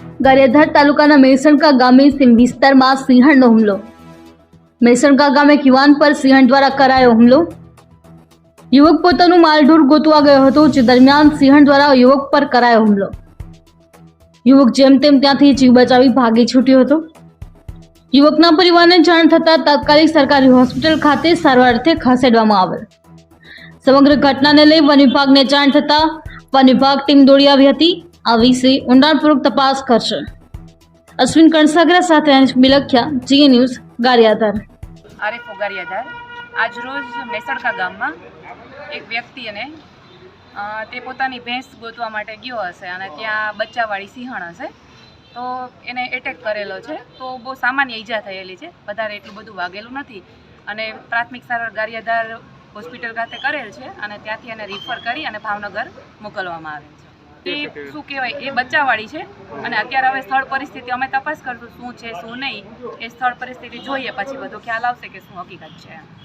ગારિયાધાર તાલુકાના મેસણકા ગામે વિસ્તારમાં સિંહણનો હુમલો. મેસણકા ગામે એક યુવાન પર સિંહણ દ્વારા કરાયો હુમલો. યુવક પોતાનું માલઢોર ગોતવા ગયો હતો, જે દરમિયાન સિંહણ દ્વારા યુવક પર કરાયો હુમલો. યુવક જેમ તેમ ત્યાંથી જીવ બચાવી ભાગી છૂટ્યો હતો. યુવકના પરિવારને જાણ થતાં તાત્કાલિક સરકારી હોસ્પિટલ ખાતે સારવાર અર્થે ખસેડવામાં આવેલ. સમગ્ર ઘટનાને લઈ વન વિભાગને જાણ થતાં વન વિભાગ ટીમ દોડી આવી હતી. આ વિશે ઊંડાણપૂર્વક તપાસ કરશે. અશ્વિન કણસાગરા સાથે અનિશ બિલખ્યા, જીએ ન્યૂઝ, ગારિયાધાર. આરિફ ઓગારિયાધાર આજરોજ મેસડકા ગામમાં એક વ્યક્તિ અને તે પોતાની ભેંસ ગોતવા માટે ગયો હશે અને ત્યાં બચ્ચાવાળી સિંહણ હશે. તો એને એટેક કરેલો છે. તો બહુ સામાન્ય ઈજા થયેલી છે. વધારે એટલું બધું વાગેલું નથી. અને પ્રાથમિક સારવાર ગારિયાધાર હોસ્પિટલ ખાતે કરેલ છે અને ત્યાંથી એને રિફર કરી અને ભાવનગર મોકલવામાં આવેલ છે. એ શું કહેવાય એ બચ્ચાવાળી છે. અને અત્યારે હવે સ્થળ પરિસ્થિતિ અમે તપાસ કરશું શું છે, શું નહીં. એ સ્થળ પરિસ્થિતિ જોઈએ પછી બધો ખ્યાલ આવશે કે શું હકીકત છે.